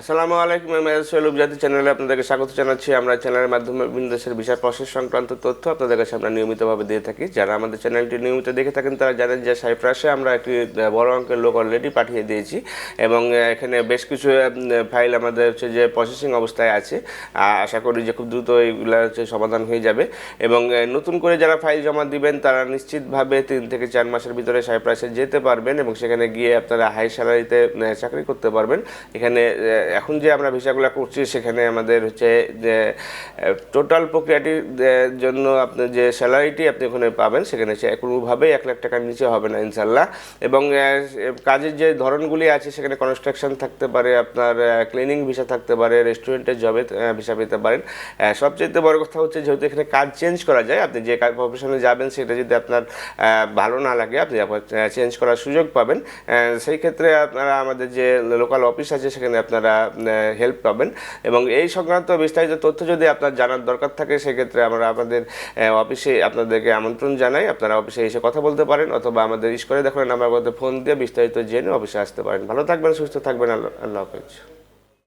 আসসালামু আলাইকুম, আমি সোহেল জাতি চ্যানেলে আপনাদেরকে স্বাগত জানাচ্ছি। আমরা চ্যানেলের মাধ্যমে বিভিন্ন দেশের বিষয় প্রসেস সংক্রান্ত তথ্য আপনাদের কাছে আমরা নিয়মিতভাবে দিয়ে থাকি। যারা আমাদের চ্যানেলটি নিয়মিত দেখে থাকেন, তারা জানেন যে সাইপ্রাসে আমরা একটি বড় অঙ্কের লোক অলরেডি পাঠিয়ে দিয়েছি এবং এখানে বেশ কিছু ফাইল আমাদের হচ্ছে যে প্রসেসিং অবস্থায় আছে। আশা করি যে খুব দ্রুত এইগুলো হচ্ছে সমাধান হয়ে যাবে। এবং নতুন করে যারা ফাইল জমা দিবেন, তারা নিশ্চিতভাবে তিন থেকে চার মাসের ভিতরে সাইপ্রাসে যেতে পারবেন এবং সেখানে গিয়ে আপনারা হাই স্যালারিতে চাকরি করতে পারবেন। এখানে এখন যে আমরা ভিসাগুলো করছি, সেখানে আমাদের হচ্ছে যে টোটাল প্রক্রিয়াটির জন্য আপনি যে স্যালারিটি আপনি ওখানে পাবেন, সেখানে সে কোনোভাবেই এক লাখ টাকার নিচে হবে না ইনশাল্লাহ এবং কাজের যে ধরনগুলি আছে, সেখানে কনস্ট্রাকশন থাকতে পারে, আপনার ক্লিনিং ভিসা থাকতে পারে রেস্টুরেন্টের জবে ভিসা পেতে পারেন। সবচেয়ে বড় কথা হচ্ছে যেহেতু এখানে কাজ চেঞ্জ করা যায়, আপনি যে প্রফেশনে যাবেন, সেটা যদি আপনার ভালো না লাগে, আপনি চেঞ্জ করার সুযোগ পাবেন। সেই ক্ষেত্রে আপনারা আমাদের যে লোকাল অফিস আছে, সেখানে আপনারা হেল্প পাবেন। এবং এই সংক্রান্ত বিস্তারিত তথ্য যদি আপনার জানার দরকার থাকে, সেক্ষেত্রে আমরা আমাদের অফিসে আপনাদেরকে আমন্ত্রণ জানাই। আপনারা অফিসে এসে কথা বলতে পারেন অথবা আমাদের ইস্করে দেখুন মধ্যে ফোন দিয়ে বিস্তারিত জেনে অফিসে আসতে পারেন। ভালো থাকবেন, সুস্থ থাকবেন, আল্লাহ আল্লাহ হাফেজ।